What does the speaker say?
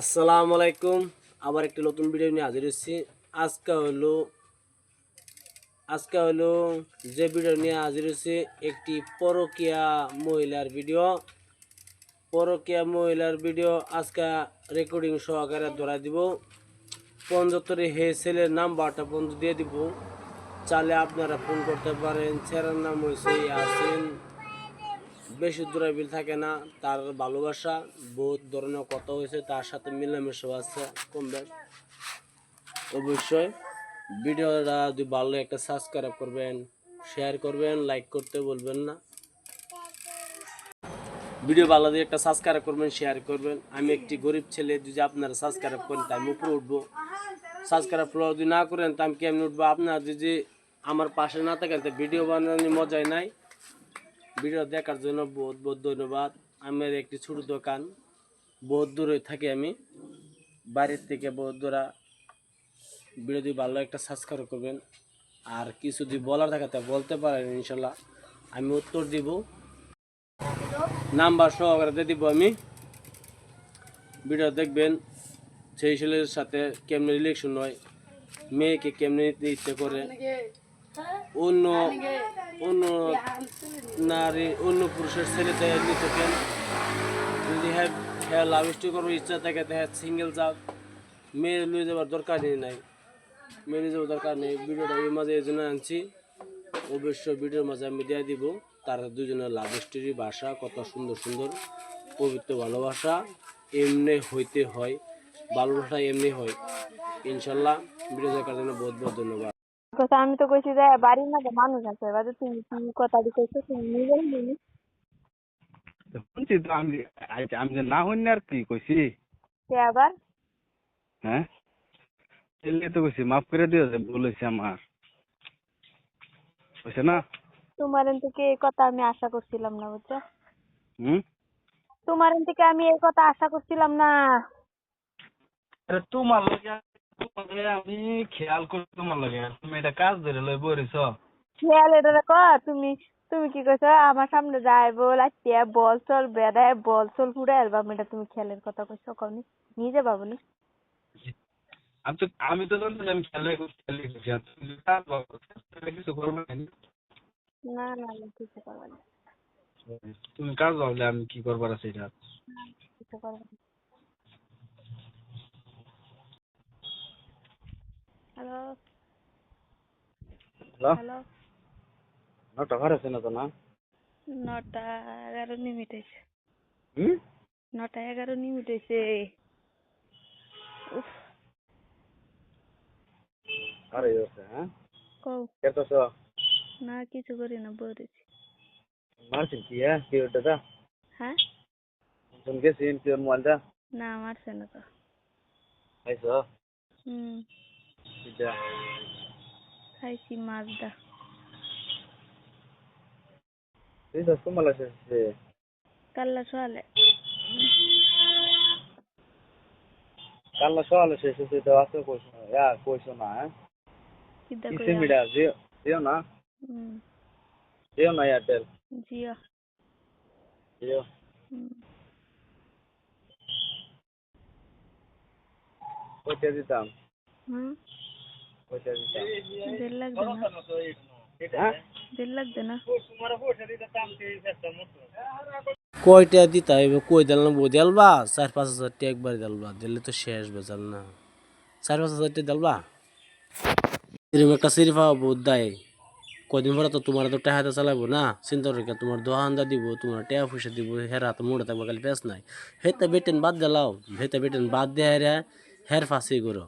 আসসালামু আলাইকুম। আবার একটি নতুন ভিডিও নিয়ে হাজির হচ্ছি আজকে হলো আজকে হলো যে ভিডিও নিয়ে হাজির হচ্ছে একটি পরকিয়া মহিলার ভিডিও পরকিয়া মহিলার ভিডিও আজকে রেকর্ডিং সহকারে ধরা দিব। পঞ্চত্তরে হে ছেলের নাম্বারটা বন্ধু দিয়ে দিব। চালে আপনারা ফোন করতে পারেন। ছেলের নাম হয়েছে ইয়াসিন। বেশি দূরাবিল থাকে না, তার ভালোবাসা বহুত ধরনের কথা হয়েছে, তার সাথে মিলামেশা আছে, কম বেশ। অবশ্যই ভিডিওটা যদি ভালো একটা সাবস্ক্রাইব করবেন শেয়ার করবেন লাইক করতে বলবেন না। ভিডিও ভালো দিয়ে একটা সাবস্ক্রাইব করবেন শেয়ার করবেন। আমি একটি গরিব ছেলে, যদি আপনারা সাবস্ক্রাইব করেন, তাই আমি উপরে উঠবো। সাবস্ক্রাইব ফলো যদি না করেন তা আমি কেমনি উঠবো? আপনারা যদি আমার পাশে না থাকেন, তো ভিডিও বানানোর মজাই নাই। ভিডিও দেখার জন্য বহুত বহুত ধন্যবাদ। আমার একটি ছোট দোকান, বহুত দূরে থাকি আমি। বাড়ির থেকে বহুত দূরা ভিডিও ভালো একটা সাবস্ক্রাইব করবেন। আর কিছু যদি বলার থাকে তা বলতে পারেন ইনশাল্লাহ। আমি উত্তর দিব। নাম্বার সহকারে দিব আমি। ভিডিও দেখবেন সেই ছেলের সাথে কেমনি রিলেকশন হয়, মেয়েকে কেমনি নিতে ইচ্ছে করে। অন্য অন্য নারী, অন্য পুরুষের ছেলেতে নিতে কেন? যদি হ্যাঁ লাভ স্টোরি করব ইচ্ছা থাকে হ্যাঁ সিঙ্গেল যাক মেয়ে লুয়ে যাবার দরকার নেই। নাই মেয়ে নিয়ে যাবার দরকার নেই। ভিডিওটা এই মাঝে এই জন্য আনছি। অবশ্যই ভিডিওর মাঝে আমি দিয়ে দিব। তারা দুজনের লাভ স্টোরি ভাষা কত সুন্দর সুন্দর, পবিত্র ভালোবাসা, এমনি হইতে হয়। ভালোবাসা এমনি হয়। ইনশাল্লাহ, ভিডিও দেখার জন্য বহুত বহুত ধন্যবাদ। কথা আমি তো কইছি যে বাড়ির মধ্যে মানুষ আছে এবার তুমি কি কথা দি কইছো তুমি নিজেই জানি শুনছি তো আমি আমি যে না হইনি আর কি কইছি। সে আবার? হ্যাঁ? এলে তো কইছি মাফ করে দিও যে ভুল হয়েছে আমার। হয়েছে না? তোমার এন থেকে এই কথা আমি আশা করছিলাম না বুঝছ? হুম? তোমার এন থেকে আমি এই কথা আশা করছিলাম না। আরে তোমার লগে লগে আমি খেয়াল করি তোমার লগে। তুমি এটা কাজ ধরে লই বরিছ খেয়াল এটা ক তুমি তুমি কি কইছো? আমার সামনে যাইবো লাইতিয়া বল চল বেড়ায় বল চল ফুড়ে অ্যালবাম এটা তুমি খেয়ালের কথা কইছো কওনি? নিজে ভাবনি? আমি তো আমি তো জানতো যে আমি খেলে খেলে করছি আর তুমি কাজ করো, কিছু করবে না না না না কিছু করবে না। তুমি কাজ ভাবলে আমি কি করবার আছে এটা? কিছু করবে না হ্যালো হ্যালো নটা ঘর আছে না তো না নটা এগারো মিনিট হয়েছে হুম নটা এগারো মিনিট হয়েছে উফ আরে আছে হ্যাঁ কও কেতছ না কিছু করি না বলেছি মারছিস কি হ্যাঁ কি ওটা হ্যাঁ তুমি গেছিস কি মোবাইলটা না মারছে না তো খাইছো হুম খাইছি মাছটা তুই তো তোমার আছে কাল্লা সোয়ালে কাল সকালে শেষ হচ্ছে তো আছে কইছো ইয়া কইছো না কিসে মিডা জিও জিও না জিও না এয়ারটেল জিও জিও কইতে দিতাম হুম দেড় না। হ্যাঁ দেড় না। কয়টা দিতে হইবে? কই দিলাম বই দিলবা চার পাঁচ হাজার টাকা একবার দিলবা দিলে তো শেষ বেজাল না। চার পাঁচ হাজার টাকা দিলবা এরকম একটা সিরিফা বহুত দেয়। কদিন পরে তো তোমার তো টাকা চালাবো না। চিন্তা রেখে তোমার দোকানদা দিব তোমার টাকা পয়সা দিব হের হাতে মোড়ে থাকবে খালি পেস নাই। হেতে বেটেন বাদ দিলাও। হেতে বেটেন বাদ দিয়ে হেরে হের ফাঁসি করো।